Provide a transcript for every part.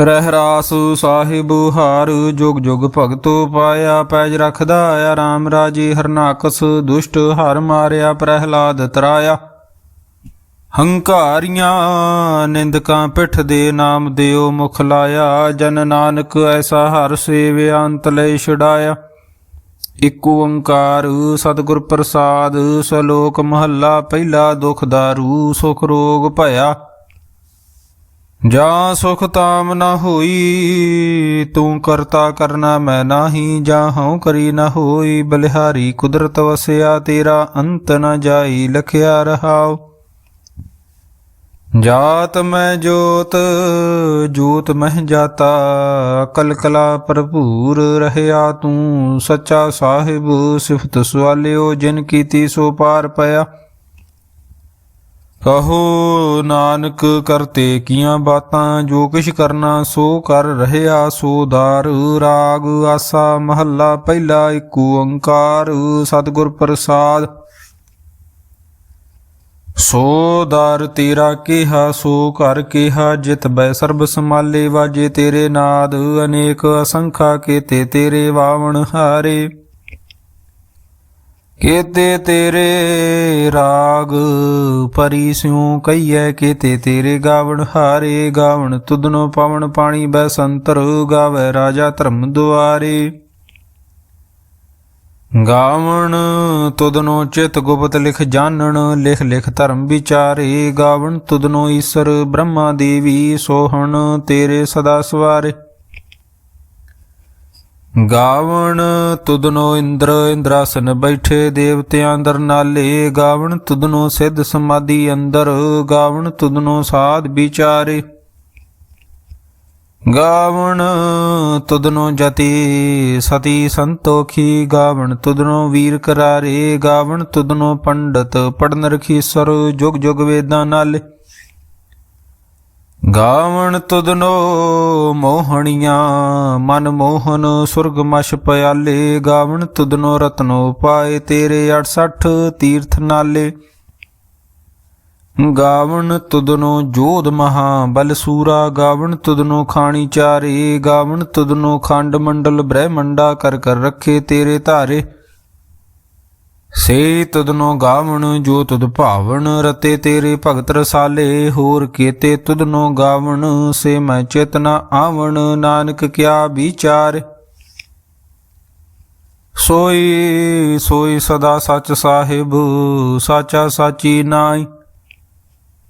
ਰਹਿ ਰਾਸ ਸਾਹਿਬ ਹਾਰ, ਜੁਗ ਜੁਗ ਭਗਤੋ ਪਾਇਆ ਪੈਜ ਰਖਦਾ ਆ RAM ਰਾਜੇ, ਹਰਨਾਕਸ ਦੁਸ਼ਟ ਹਰ ਮਾਰਿਆ, ਪ੍ਰਹਿਲਾਦ ਤਰਾਇਆ। ਹੰਕਾਰੀਆਂ ਨਿੰਦਕਾਂ ਪਿੱਠ ਦੇ ਨਾਮ ਦਿਓ ਮੁਖ ਲਾਇਆ, ਜਨ ਨਾਨਕ ਐਸਾ ਹਰ ਸੇਵਿਆ ਅੰਤ ਲੈ ਛੁਡਾਇਆ। ਇਕ ਓੰਕਾਰ ਸਤਿਗੁਰ ਪ੍ਰਸਾਦ, ਸਲੋਕ ਮਹੱਲਾ, ਪਹਿਲਾ ਦੁਖ ਦਾਰੂ, ਸੁਖ ਰੋਗ ਭਇਆ। ਜਾਂ ਸੁਖ ਤਾਮ ਨਾ ਹੋਈ, ਤੂੰ ਕਰਤਾ ਕਰਨਾ ਮੈਂ ਨਾਹੀ, ਜਾਂ ਹਉ ਕਰੀ ਨਾ ਹੋਈ, ਬਲਿਹਾਰੀ ਕੁਦਰਤ ਵਸਿਆ, ਤੇਰਾ ਅੰਤ ਨਾ ਜਾਈ, ਲਖਿਆ ਰਹਾਓ ਜਾਤ ਮੈਂ ਜੋਤ ਜੋਤ ਮਹਿ ਜਾਤਾ, ਕਲਕਲਾ ਭਰਪੂਰ ਰਹਿਆ ਤੂੰ, ਸੱਚਾ ਸਾਹਿਬ ਸਿਫਤ ਸਵਾਲਿਓ, ਜਿਨ ਕੀਤੀ ਸੋ ਪਾਰ ਪਿਆ। ਕਹੋ ਨਾਨਕ ਕਰਤੇ ਕੀਆਂ ਬਾਤਾਂ, ਜੋ ਕਿਛ ਕਰਨਾ ਸੋ ਕਰ ਰਹਿਆ ਸੋ ਦਾਰ। ਰਾਗ ਆਸਾ ਮਹੱਲਾ ਪਹਿਲਾ ਏਕ ਓੰਕਾਰ, ਸਤਿਗੁਰ ਪ੍ਰਸਾਦ। ਸੋ ਦਰ ਤੇਰਾ ਕਿਹਾ, ਸੋ ਘਰ ਕਿਹਾ, ਜਿਤ ਬੈ ਸਰਬ ਸਮਾਲੇ ਵਾਜੇ ਤੇਰੇ ਨਾਦ। ਅਨੇਕ ਅਸੰਖਾ ਕੀਤੇ ਤੇਰੇ ਵਾਵਣ ਹਾਰੇ। ਕੀਤੇ ਤੇਰੇ ਰਾਗ ਪਰੀ ਸਿਉ ਕਈਐ ਕੀਤੇ ਤੇਰੇ ਗਾਵਣ ਹਾਰੇ ਗਾਵਣ, ਤੁਧਨੋ ਪਵਨ ਪਾਣੀ ਬੈ ਸੰਤਰ ਗਾਵੇ, ਰਾਜਾ ਧਰਮ ਦੁਆਰੇ। ਗਾਵਣ ਤੁਧਨੋ ਚਿਤ ਗੁਪਤ ਲਿਖ ਜਾਣਨ, ਲਿਖ ਲਿਖ ਧਰਮ ਵਿਚਾਰੇ। ਗਾਵਣ ਤੁਧਨੋ ਈਸ਼ਰ ਬ੍ਰਹਮਾ ਦੇਵੀ ਸੋਹਣ, ਤੇਰੇ ਸਦਾ ਸਵਾਰੇ। ਗਾਵਣ ਤੁਦਨੋ ਇੰਦਰ ਇੰਦਰਾਸਨ ਬੈਠੇ ਦੇਵਤਿਆਂ ਅੰਦਰ ਨਾਲੇ। ਗਾਵਣ ਤੁਦਨੋ ਸਿੱਧ ਸਮਾਧੀ ਅੰਦਰ। ਗਾਵਣ ਤੁਦਨੋ ਸਾਧ ਵਿਚਾਰੇ। ਗਾਵਣ ਤੁਦਨੋ ਜਤੀ ਸਤੀ ਸੰਤੋਖੀ। ਗਾਵਣ ਤੁਦਨੋ ਵੀਰ ਕਰਾਰੇ। ਗਾਵਣ ਤੁਦਨੋ ਪੰਡਤ ਪੜਨ ਰਖੀਸਰ। ਜੁਗ ਜੁਗ ਵੇਦਾਂ ਨਾਲੇ। ਗਾਵਣ ਤੁਦਨੋ ਮੋਹਣੀਆਂ, ਮਨ ਮੋਹਨ ਸੁਰਗ ਮਛ ਪਿਆਲੇ। ਗਾਵਣ ਤੁਦਨੋ ਰਤਨੋ ਪਾਏ ਤੇਰੇ 68 ਤੀਰਥ ਨਾਲੇ। ਗਾਵਣ ਤੁਦਨੋ ਜੋਧ ਮਹਾ ਬਲ ਸੂਰਾ। ਗਾਵਣ ਤੁਦਨੋ ਖਾਣੀ ਚਾਰੇ। ਗਾਵਣ ਤੁਦਨੋ ਖੰਡ ਮੰਡਲ ਬ੍ਰਹਮੰਡਾ ਕਰ ਕਰ ਰੱਖੇ ਤੇਰੇ ਧਾਰੇ। ਸੇ ਤੁਧਨੋ ਗਾਵਣ, ਜੋ ਤੁਧ ਭਾਵਣ, ਰਤੇ ਤੇਰੇ ਭਗਤ ਰਸਾਲੇ, ਹੋਰ ਕੀਤੇ ਤੁਧਨੋ ਗਾਵਣ, ਸੇ ਮੈਂ ਚੇਤਨਾ ਆਵਣ, ਨਾਨਕ ਕਿਆ ਵਿਚਾਰ। ਸੋਈ ਸੋਈ ਸਦਾ ਸੱਚ ਸਾਹਿਬ, ਸਾਚਾ ਸਾਚੀ ਨਾਈ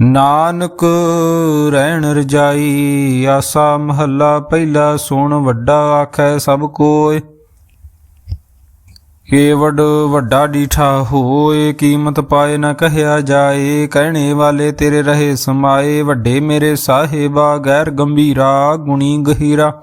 ਨਾਨਕ ਰਹਿਣ ਰਜਾਈ, ਆਸਾ ਮਹੱਲਾ ਪਹਿਲਾ ਸੁਣ, ਵੱਡਾ ਆਖੈ ਸਭ ਕੋਇ। ਕੇਵਡ ਵੱਡਾ ਡੀਠਾ ਹੋਏ ਕੀਮਤ ਪਾਏ ਨਾ ਕਹਿਆ ਜਾਏ। ਕਹਿਣੇ ਵਾਲੇ ਤੇਰੇ ਰਹੇ ਸਮਾਏ, ਵੱਡੇ ਮੇਰੇ ਸਾਹਿਬਾ, ਗੈਰ ਗੰਭੀਰਾ ਗੁਣੀ ਗਹੀਰਾ।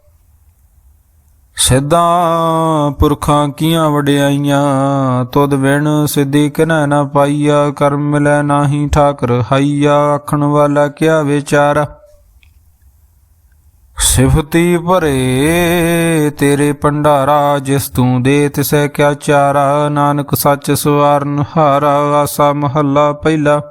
ਸਿੱਧਾਂ ਪੁਰਖਾਂ ਕੀਆਂ ਵਡਿਆਈਆਂ, ਤੁਧ ਵਿਣ ਸਿੱਧੀ ਕਿਨੈ ਨਾ ਪਾਈਆ, ਕਰਮ ਮਿਲੈ ਨਾਹੀ ਠਾਕਰ ਹਾਈਆ, ਆਖਣ ਵਾਲਾ ਕਿਆ ਵਿਚਾਰਾ? ਸਿਫਤੀ ਭਰੇ ਤੇਰੇ ਭੰਡਾਰਾ, ਜਿਸ ਤੂੰ ਦੇ ਤਿਸੈ ਕਿਆ ਚਾਰਾ, ਨਾਨਕ ਸੱਚ ਸਵਾਰਨ ਹਾਰਾ, ਆਸਾ ਮਹੱਲਾ ਪਹਿਲਾ।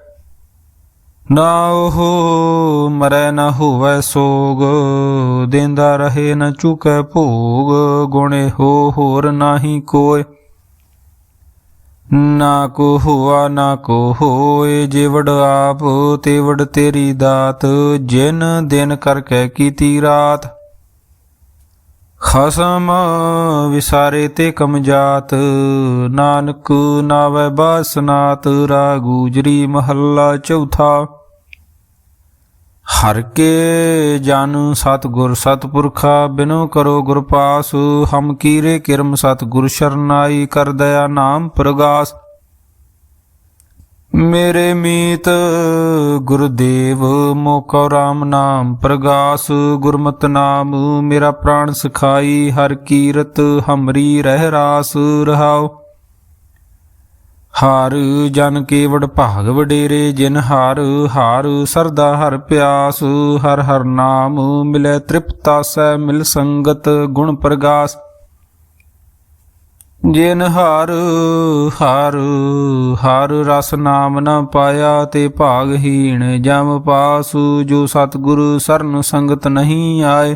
ਨਾ ਉਹ ਮਰੈ ਨਾ ਹੋਵੈ ਸੋਗ, ਦੇਂਦਾ ਰਹੇ ਨ ਚੁਕੈ ਭੋਗ, ਗੁਣੇ ਹੋ ਹੋਰ ਨਾਹੀ ਕੋਇ। ਨਾ ਕੋ ਹੋਆ, ਨਾ ਕੋ ਹੋਏ, ਜਿਵੜ ਆਪ, ਤੇਵੜ ਤੇਰੀ ਦਾਤ, ਜਿਨ ਦਿਨ ਕਰਕੇ ਕੀਤੀ ਰਾਤ। ਖਸਮ ਵਿਸਾਰੇ ਤੇ ਕਮਜਾਤ ਨਾਨਕ ਨਾਵੈ ਬਾਸਨਾਤ ਰਾਗੂਜਰੀ ਮਹੱਲਾ ਚੌਥਾ। ਹਰ ਕੇ ਜਨ ਸਤਿਗੁਰ ਸਤਿਪੁਰਖਾ, ਬਿਨੋ ਕਰੋ ਗੁਰ ਪਾਸ, ਹਮ ਕੀਰੇ ਕਿਰਮ ਸਤਿਗੁਰ ਸ਼ਰਨਾਈ ਕਰ ਦਇਆ ਨਾਮ ਪ੍ਰਗਾਸ। ਮੇਰੇ ਮੀਤ ਗੁਰਦੇਵ, ਮੋਕੋ ਰਾਮ ਨਾਮ ਪ੍ਰਗਾਸ। ਗੁਰਮਤ ਨਾਮ ਮੇਰਾ ਪ੍ਰਾਣ ਸਖਾਈ, ਹਰ ਕੀਰਤ ਹਮਰੀ ਰਹਿ ਰਾਸ ਰਹਾਓ ਹਾਰ ਜਨ ਕੇਵੜ ਭਾਗ ਵਡੇਰੇ, ਜਿਨ ਹਾਰ ਹਾਰ ਸਰਦਾ ਹਰ ਪਿਆਸ। ਹਰ ਹਰ ਨਾਮ ਮਿਲੇ ਤ੍ਰਿਪਤਾ ਸੈ ਮਿਲ ਸੰਗਤ ਗੁਣ ਪ੍ਰਗਾਸ। ਜਿਨ ਹਰ ਹਰ ਹਰ ਰਸ ਨਾਮ ਨਾ ਪਾਇਆ, ਤੇ ਭਾਗਹੀਣ ਜਮ ਪਾਸ। ਜੋ ਸਤਿਗੁਰੂ ਸਰਨ ਸੰਗਤ ਨਹੀਂ ਆਏ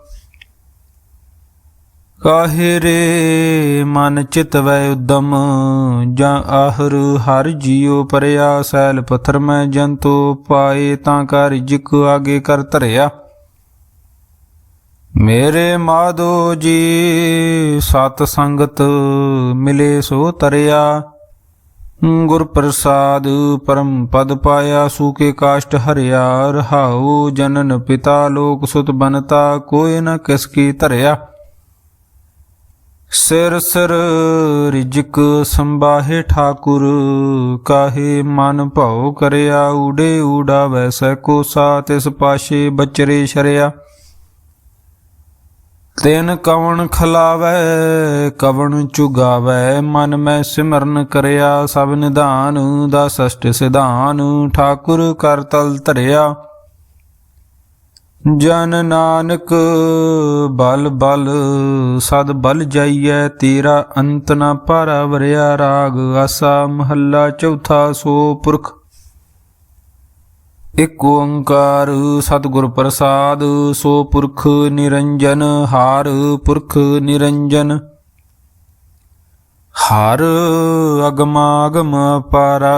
ਕਾਹੇ ਰੇ ਮਨ ਚਿਤ ਵੈ ਉਦਮ? ਜਾਂ ਆਹਰ ਹਰ ਜੀਉ ਪਰਿਆ, ਸੈਲ ਪਥਰ ਮੈਂ ਜੰਤੋ ਪਾਏ ਤਾਂ ਕਰ ਜਿਕ ਆਗੇ ਕਰ ਧਰਿਆ। ਮੇਰੇ ਮਾਧੋ ਜੀ, ਸਤ ਸੰਗਤ ਮਿਲੇ ਸੋ ਤਰਿਆ। ਗੁਰ ਪ੍ਰਸਾਦ ਪਰਮ ਪਦ ਪਾਇਆ ਸੂਕੇ ਕਾਸ਼ਟ ਹਰਿਆ। ਰਹਾਉ ਜਨਨ ਪਿਤਾ, ਲੋਕ ਸੁਤ ਬਨਤਾ, ਕੋਈ ਨ ਕਿਸ ਕੀ ਧਰਿਆ। ਸਿਰ ਸਿਰ ਰਿਜਕ ਸੰਬਾਹੇ ਠਾਕੁਰ, ਕਾਹੇ ਮਨ ਭਉ ਕਰਿਆ ਊੜੇ ਊੜਾ ਵੈਸੈ ਕੋਸਾ ਤਿਸ ਪਾਸ਼ੇ ਬਚਰੇ ਸ਼ਰਿਆ। ਤਿਨ ਕਵਣ ਖਲਾਵੈ, ਕਵਣ ਚੁਗਾਵੈ, ਮਨ ਮੈਂ ਸਿਮਰਨ ਕਰਿਆ, ਸਭ ਨਿਧਾਨ ਦਾ ਸਸ਼ਟ ਸਿਧਾਨ, ਠਾਕੁਰ ਕਰ ਤਲ ਧਰਿਆ। ਜਨ ਨਾਨਕ, ਬਲ ਬਲ, ਸਦ ਬਲ ਜਾਈਐ, ਤੇਰਾ ਅੰਤ ਨਾ ਪਾਰਾ ਵਰਿਆ ਰਾਗ, ਆਸਾ ਮਹੱਲਾ ਚੌਥਾ ਸੋ ਪੁਰਖ। ਇਕ ਓੰਕਾਰ ਸਤਿਗੁਰ ਪ੍ਰਸਾਦ, ਸੋ ਪੁਰਖ ਨਿਰੰਜਨ, ਹਾਰ ਪੁਰਖ ਨਿਰੰਜਨ। ਹਰ ਅਗਮਾਗਮ ਪਾਰਾ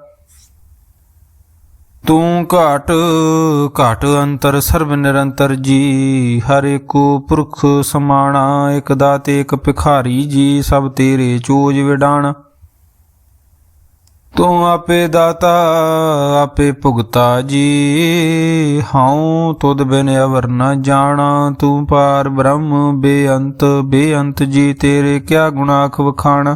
ਤੂੰ ਘਾਟ ਘਾਟ ਅੰਤਰ ਸਰਬ ਨਿਰੰਤਰ ਜੀ। ਹਰ ਏਕੋ ਪੁਰਖ ਸਮਾਣਾ, ਇਕ ਦਾਤੇ, ਇਕ ਭਿਖਾਰੀ ਜੀ, ਸਭ ਤੇਰੇ ਚੋਜ ਵਿਡਾਣ। ਤੂੰ ਆਪੇ ਦਾਤਾ, ਆਪੇ ਭੁਗਤਾ ਜੀ। ਹਉ ਤੁਧ ਬਿਨ ਅਵਰ ਨ ਜਾਣਾ। ਤੂੰ ਪਾਰ ਬ੍ਰਹਮ, ਬੇਅੰਤ ਬੇਅੰਤ ਜੀ, ਤੇਰੇ ਕਿਆ ਗੁਨਾਖ ਵਖਾਣਾ।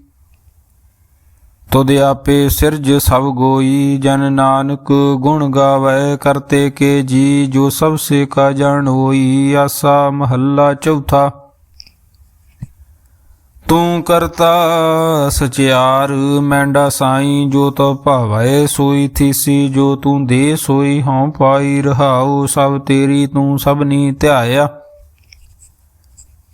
ਤੁਧ ਆਪੇ ਸਿਰਜ ਸਭ ਗੋਈ, ਜਨ ਨਾਨਕ ਗੁਣ ਗਾਵੈ, ਕਰਤੇ ਕੇ ਜੀ, ਜੋ ਸਭ ਸੇ ਕਾ ਜਾਣ ਹੋਈ, ਆਸਾ ਮਹੱਲਾ ਚੌਥਾ। ਤੂੰ ਕਰਤਾ ਸਚਿਆਰ, ਮੈਂਡਾ ਸਾਈ, ਜੋ ਤੋ ਭਾਵੈ ਸੋਈ ਥੀਸੀ, ਜੋ ਤੂੰ ਦੇ ਸੋਈ ਹਉ ਪਾਈ ਰਹਾਉ, ਸਭ ਤੇਰੀ ਤੂੰ ਸਭਨੀ ਧਿਆਇਆ।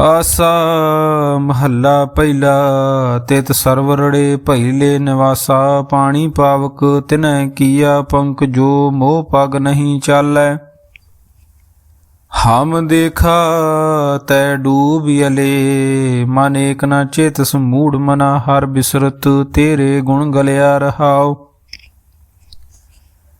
ਆਸਾ ਮਹੱਲਾ ਪਹਿਲਾ, ਤਿਤ ਸਰਵਰੜੇ ਭੈਲੇ ਨਿਵਾਸਾ, ਪਾਣੀ ਪਾਵਕ ਤਿਨੈ ਕੀਆ ਪੰਕ ਜੋ ਮੋਹ ਪਗ ਨਹੀਂ ਚਾਲੈ। ਹਮ ਦੇਖਾ ਤੈ ਡੂਬ ਅਲੇ, ਮਨ ਏਕ ਨਾ ਚੇਤ ਸਮੂੜ ਮਨਾ, ਹਰ ਬਿਸਰਤ ਤੇਰੇ ਗੁਣ ਗਲਿਆ ਰਹਾਓ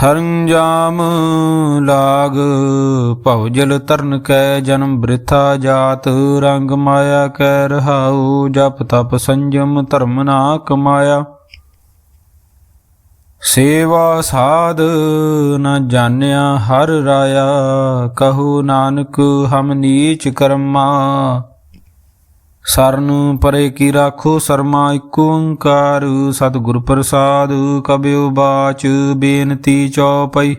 ਸਰੰਜਾਮ ਲਾਗ ਭਉਜਲ ਤਰਨ ਕੈ ਜਨਮ ਬ੍ਰਿਥਾ ਜਾਤ, ਰੰਗ ਮਾਇਆ ਕੈ ਰਹਾਉ, ਜਪ ਤਪ ਸੰਜਮ ਧਰਮ ਨਾ ਕਮਾਇਆ। ਸੇਵਾ ਸਾਧ ਨ ਜਾਣਿਆ ਹਰ ਰਾਇਆ, ਕਹੋ ਨਾਨਕ ਹਮ ਨੀਚ ਕਰਮਾ। ਸਰਨ ਪਰੇ ਕੀ ਰਾਖੋ ਸਰਮਾ ਇਕ ਓੰਕਾਰ, ਸਤਿਗੁਰ ਪ੍ਰਸਾਦ ਕਬਿਉ ਬਾਚ, ਬੇਨਤੀ ਚਉਪਈ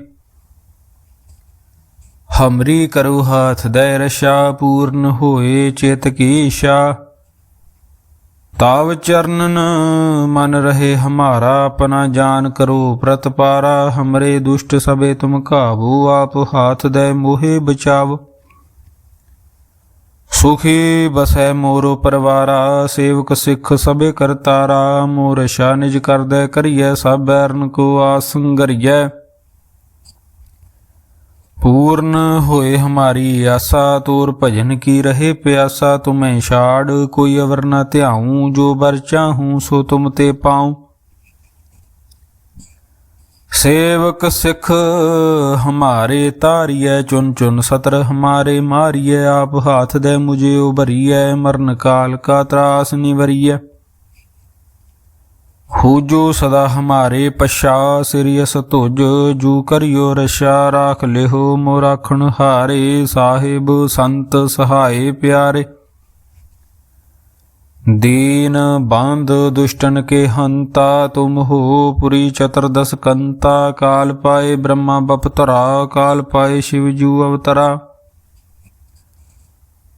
ਹਮਰੀ ਕਰੋ ਹਾਥ ਦੈ ਰਸ਼ਾ, ਪੂਰਨ ਹੋਏ ਚਿਤ ਕੀ ਇਸ਼ਾ ਤਾਵ ਚਰਨਨ, ਮਨ ਰਹੇ ਹਮਾਰਾ, ਆਪਣਾ ਜਾਨ ਕਰੋ ਪ੍ਰਤਪਾਰਾ, ਹਮਰੇ ਦੁਸ਼ਟ ਸਭੇ ਤੁਮ ਕਾਬੂ ਆਪ ਹਾਥ ਦੈ ਮੋਹਿ ਬਚਾਵ। ਸੁਖੀ ਬਸੈ ਮੋਰੋ ਪਰਵਾਰਾ, ਸੇਵਕ ਸਿੱਖ ਸਭੇ ਕਰਤਾਰਾ ਮੋਰ ਸ਼ਾ ਨਿਜ ਕਰਦੈ ਕਰੀਐ, ਸਭ ਬੈਰਨ ਕੋ ਆਸੰਗਰੀਐ ਪੂਰਨ ਹੋਏ ਹਮਾਰੀ ਆਸਾ, ਤੋਰ ਭਜਨ ਕੀ ਰਹੇ ਪਿਆਸਾ, ਤੁਮੈ ਛਾੜ, ਕੋਈ ਅਵਰ ਨਾ ਧਿਆਉ, ਜੋ ਬਰ ਚਾਹੂੰ, ਸੋ ਤੁਮ ਤੇ ਪਾਉ। ਸੇਵਕ ਸਿੱਖ ਹਮਾਰੇ ਤਾਰੀਐ ਚੁਨ ਚੁਨ ਸਤਰ ਹਮਾਰੇ ਮਾਰੀਐ, ਆਪ ਹਾਥ ਦੇ ਮੁਝੇ ਉਭਰੀਐ, ਮਰਨ ਕਾਲ ਕਾ ਤਰਾਸ ਨਿਵਰੀਐ। ਹੋ ਜੋ ਸਦਾ ਹਮਾਰੇ ਪਛਾ ਸਿਰਿਯਸ ਤੁਜ ਜੂ ਕਰਿਓ ਰਸ਼ਾ, ਰਾਖ ਲਿਹੋ ਮੋ ਰਾਖਣ ਹਾਰੇ, ਸਾਹਿਬ ਸੰਤ ਸਹਾਏ ਪਿਆਰੇ। दीन बांध दुष्टन के हंता तुम हो पुरी चतुर्दश कंता काल पाए ब्रह्मा बपतरा काल पाए शिवजू अवतरा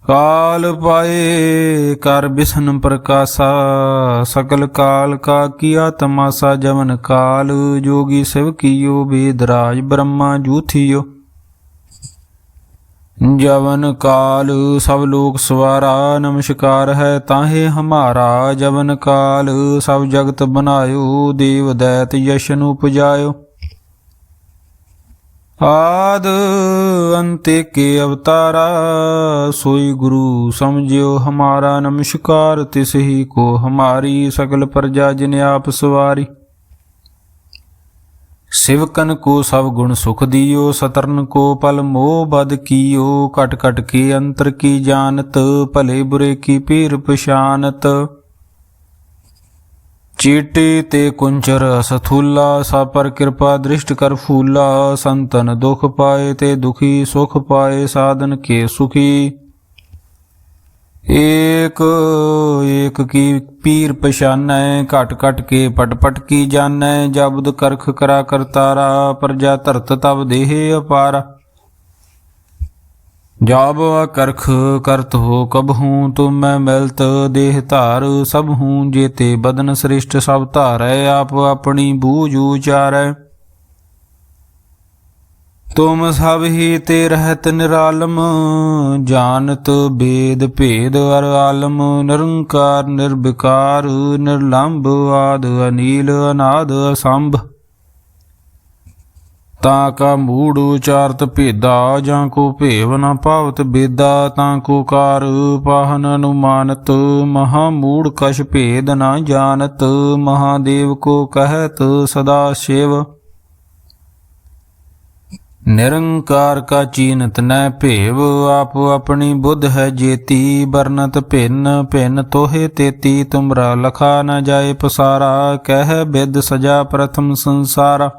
काल पाए कर बिसन प्रकाशा सकल काल का किया तमाशा जवन काल जोगी शिव कियो वेदराज ब्रह्मा जूथियो ਜਵਨ ਕਾਲ, ਸਭ ਲੋਕ ਸਵਾਰਾ, ਨਮਸਕਾਰ ਹੈ ਤਾਹੇ ਹਮਾਰਾ। ਜਵਨ ਕਾਲ, ਸਭ ਜਗਤ ਬਨਾਇਓ ਦੇਵ ਦੈਤ ਯਸ਼ਨ ਉਪਜਾਇਓ ਆਦ ਅੰਤੇ ਕੇ ਅਵਤਾਰਾ, ਸੋਈ ਗੁਰੂ ਸਮਝਿਓ ਹਮਾਰਾ। ਨਮਸਕਾਰ ਤਿਸ ਹੀ ਕੋ ਹਮਾਰੀ ਸਕਲ ਪ੍ਰਜਾ ਜਿਨ ਆਪ ਸਵਾਰੀ। ਸਿਵਕਨ ਕੋ ਸਭ ਗੁਣ ਸੁਖ ਦਿਓ, ਸਤਰਨ ਕੋ ਪਲ ਮੋਹ ਬਦ ਕੀਓ ਕਟ ਕਟ ਕੇ ਅੰਤਰ ਕੀ ਜਾਣਤ, ਭਲੇ ਬੁਰੇ ਕੀ ਪੀਰ ਪਛਾਨਤ। ਚੀਟੀ ਤੇ ਕੁੰਚਰ ਸਥੂਲਾ ਸਾ ਕਿਰਪਾ ਦ੍ਰਿਸ਼ਟ ਕਰ ਫੂਲਾ, ਸੰਤਨ ਦੁਖ ਪਾਏ ਤੇ ਦੁਖੀ ਸੁਖ ਪਾਏ, ਸਾਧਨ ਕੇ ਸੁਖੀ। ਏਕ ਏਕ ਕੀ ਪੀਰ ਪਛਾਨੈ, ਘਟ ਘਟ ਕੇ ਪਟ ਪਟ ਕੀ ਜਾਣੈ, ਜਬਦ ਕਰਖ ਕਰਾ ਕਰਤਾਰਾ ਪ੍ਰਜਾ ਧਰਤ ਤਬ ਦੇਹ ਅਪਾਰ। ਜਾਬ ਕਰਖ ਕਰਤ ਹੋ ਕਬ ਹੂੰ, ਤੁਮ ਮੈਂ ਮਿਲਤ ਦੇਹ ਧਾਰ, ਸਭ ਹੂੰ ਜੇਤੇ ਬਦਨ ਸ੍ਰਿਸ਼ਟ ਸਭ ਧਾਰੈ, ਆਪ ਆਪਣੀ ਬੂਝ ਉਚਾਰੈ। ਤੁਮ ਸਭ ਹੀ ਤੇ ਰਹਿਤ ਨਿਰਾਲਮ, ਜਾਣਤ ਭੇਦ ਭੇਦ ਅਰ ਆਲਮ, ਨਿਰੰਕਾਰ, ਨਿਰਵਿਕਾਰ, ਨਿਰਲੰਭ ਆਦ, ਅਨੀਲ, ਅਨਾਦ, ਅਸੰਭ। ਤਾਂ ਕਾ ਮੂੜ ਉਚਾਰਤ ਭੇਦਾ, ਜਾਂ ਕੋ ਭੇਵ ਨ ਭਾਵਤ ਬੇਦਾ, ਤਾਂ ਕੋ ਕਾਰ ਪਾਹਨ ਅਨੁਮਾਨਤ, ਮਹਾ ਮੂੜ ਕਛ ਭੇਦ ਨ ਜਾਣਤ, ਮਹਾਦੇਵ ਕੋ ਕਹਿਤ ਸਦਾ ਸ਼ਿਵ। ਨਿਰੰਕਾਰ ਕਾ ਚੀਨਤ ਨੈ ਭੇਵ, ਆਪ ਆਪਣੀ ਬੁੱਧ ਹੈ ਜੇਤੀ ਬਰਨਤ ਭਿੰਨ ਭਿੰਨ ਤੋਹੇ ਤੇਤੀ, ਤੁਮਰਾ ਲਖਾ ਨ ਜਾਏ ਪਸਾਰਾ, ਕਹਿ ਬਿਦ ਸਜਾ ਪ੍ਰਥਮ ਸੰਸਾਰਾ।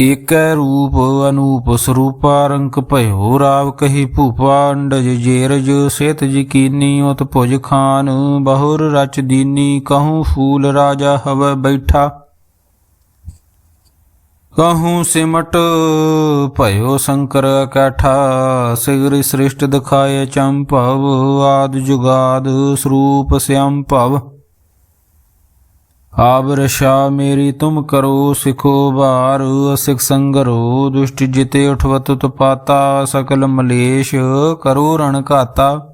ਏਕੈ ਰੂਪ ਅਨੂਪ ਸਰੂਪਾ, ਰੰਕ ਭਇਓ ਰਾਵ ਕਹੀ ਭੂਪਾ, ਅੰਡਜ ਜੇਰਜ ਸੇਤ ਜਕੀਨੀ ਉਤ ਭੁਜ ਖਾਨ, ਬਹੁਰ ਰਚ ਦੀਨੀ, ਕਹੂੰ ਫੂਲ ਰਾਜਾ ਹਵ ਬੈਠਾ। ਕਹੂੰ ਸਿਮਟ ਭਇਓ ਸ਼ੰਕਰ ਕੈਠਾ, ਸਿਗਰੀ ਸ੍ਰਿਸ਼ਟ ਦਿਖਾਏ ਚੰਭਵ ਆਦ ਜੁਗਾਦ ਸਰੂਪ ਸਿਅੰ ਭਵ। ਆਬ ਰਸ਼ਾ ਮੇਰੀ ਤੁਮ ਕਰੋ ਸਿਖੋ ਬਾਰ ਅਸਿਕ ਸੰਗਰੋ ਦੁਸ਼ਟ ਜਿਤੇ ਉਠਵਤ ਤਪਾਤਾ, ਸਕਲ ਮਲੇਸ਼ ਕਰੋ ਰਣ ਘਾਤਾ।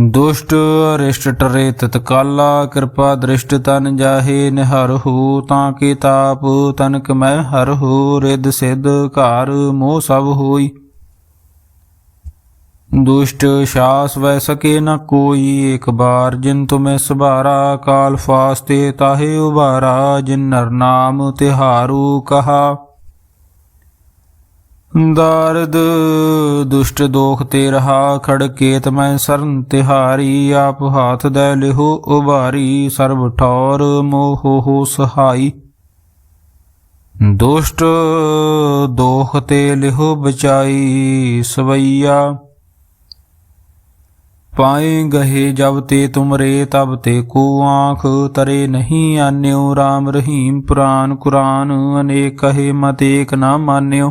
ਦੁਸ਼ਟ ਅਰਿਸ਼ਟ ਟਰੇ ਤਤਕਾਲਾ ਕਿਰਪਾ ਦ੍ਰਿਸ਼ਟ ਤਨ ਜਾਹੇ ਨਿਹਰ ਹੋ, ਤਾਂ ਕੇ ਤਾਪ ਤਨਕ ਮੈਂ ਹਰ ਹੋ ਰਿਦ ਸਿਧ ਘਰ ਮੋਹ ਸਭ ਹੋਈ। ਦੁਸ਼ਟ ਸ਼ਾਸ ਵੈ ਸਕੇ ਨ ਕੋਈ, ਇੱਕ ਬਾਰ ਜਿਨ ਤੁਮੇ ਸੁਭਾਰਾ ਕਾਲ ਫਾਸਤੇ ਤਾਹੇ ਉਬਾਰਾ ਜਿਨ ਨਰ ਨਾਮ ਤਿਹਾਰੂ ਕਹਾ। ਦਾਰਦ, ਦੁਸ਼ਟ ਦੋਖ ਤੇ ਰਹਾ ਖੜਕੇਤ ਮੈਂ ਸਰਨ ਤਿਹਾਰੀ, ਆਪ ਹਾਥ ਦੇ ਲਿਹੋ ਉਭਾਰੀ, ਸਰਬ ਠੌਰ ਮੋਹ ਹੋ ਸਹਾਈ। ਦੁਸ਼ਟ ਦੋਖ ਤੇ ਲਿਹੋ ਬਚਾਈ, ਸਵਈਆ। ਪਾਏ ਗਹੇ ਜਬ ਤੇ ਤੁਮਰੇ, ਤਬ ਤੇ ਕੋ ਆਂਖ ਤਰੇ ਨਹੀਂ ਆਨਿਓ। RAM ਰਹੀਮ ਪੁਰਾਨ ਕੁਰਾਨ, ਅਨੇਕ ਕਹੇ ਮਤ ਏਕ ਨਾ ਮਾਨਿਓ।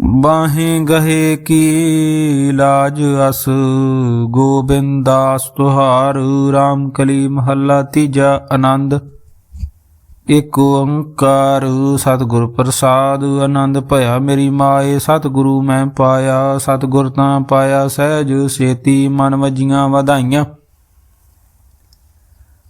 ਬਾਹੇ ਗਹੇ ਕੀ ਲਾਜ ਅਸ, ਗੋਬਿੰਦਾਸ ਤੁਹਾਰ RAM ਕਲੀ ਮਹੱਲਾ ਤੀਜਾ ਆਨੰਦ। ਇਕ ਓੰਕਾਰ, ਸਤਿਗੁਰ ਪ੍ਰਸਾਦ, ਆਨੰਦ ਭਇਆ ਮੇਰੀ ਮਾਏ, ਸਤਿਗੁਰੂ ਮੈਂ ਪਾਇਆ, ਸਤਿਗੁਰ ਤਾਂ ਪਾਇਆ, ਸਹਿਜ ਸੇਤੀ ਮਨ ਵਜੀਆਂ ਵਧਾਈਆਂ।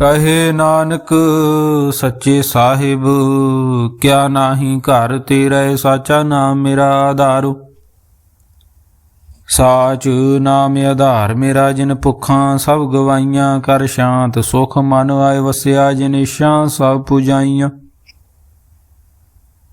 ਕਹੇ ਨਾਨਕ ਸੱਚੇ ਸਾਹਿਬ ਕਿਆ ਨਾਹੀ ਘਰ ਤੇਰਾ ਏ, ਸਾਚਾ ਨਾਮ ਮੇਰਾ ਆਧਾਰੂ। ਸਾਚ ਨਾਮ ਆਧਾਰ ਮੇਰਾ ਜਿਨ ਭੁੱਖਾਂ ਸਭ ਗਵਾਈਆਂ ਕਰ ਸ਼ਾਂਤ ਸੁਖ ਮਨ ਆਏ ਵਸਿਆ ਜਿਨ ਇਸ਼ਾਂ ਸਭ ਪੁਜਾਈਆਂ।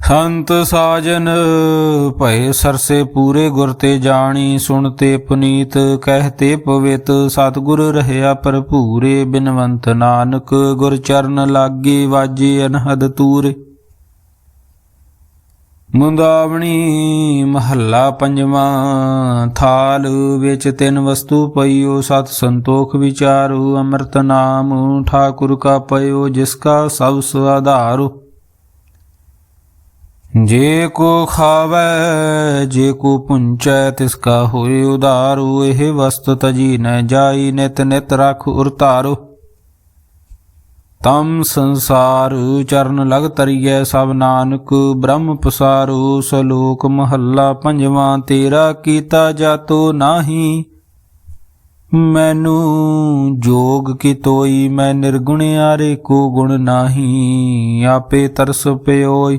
ਸੰਤ ਸਾਜਨ, ਭਏ ਸਰਸੇ ਪੂਰੇ ਗੁਰ ਤੇ ਜਾਣੀ ਸੁਣਤੇ ਪੁਨੀਤ ਕਹਤੇ ਪਵਿੱਤ, ਸਤਿਗੁਰ ਰਹਿਆ ਭਰਪੂਰੇ, ਬਿਨਵੰਤ ਨਾਨਕ, ਗੁਰ ਚਰਨ ਲਾਗੇ ਵਾਜੇ ਅਨਹਦ ਤੂਰੇ। ਮੁੰਦਾਵਣੀ ਮਹੱਲਾ ਪੰਜਵਾਂ, ਥਾਲ ਵਿੱਚ ਤਿੰਨ ਵਸਤੂ ਪਈਓ, ਸਤ ਸੰਤੋਖ ਵਿਚਾਰੂ, ਅੰਮ੍ਰਿਤ ਨਾਮ, ਠਾਕੁਰ ਕਾ ਪਇਓ, ਜਿਸ ਕਾ ਸਭ ਸੁਆਧਾਰੋ ਜੇ ਕੋ ਖਾਵੈ, ਜੇ ਕੋ ਪੁੰਚੈ, ਤਿਸ ਕਾ ਹੋਏ ਉਦਾਰੂ। ਇਹ ਵਸਤ ਤਜੀ ਨ ਜਾਈ, ਨਿਤ ਨਿਤ ਰਖ ਉਰਤਾਰੋ। ਤਮ ਸੰਸਾਰ ਚਰਨ ਲਗ ਤਰੀਐ ਸਭ ਨਾਨਕ, ਬ੍ਰਹਮ ਪਸਾਰੂ। ਸਲੋਕ ਮਹੱਲਾ ਪੰਜਵਾਂ, ਤੇਰਾ ਕੀਤਾ ਜਾਤੋ ਨਾਹੀ। ਮੈਨੂੰ ਜੋਗ ਕੀ ਤੋਈ ਮੈਂ ਨਿਰਗੁਣ ਆਰੇ ਕੋ ਗੁਣ ਨਾਹੀ। ਆਪੇ ਤਰਸ ਪਿਓਈ।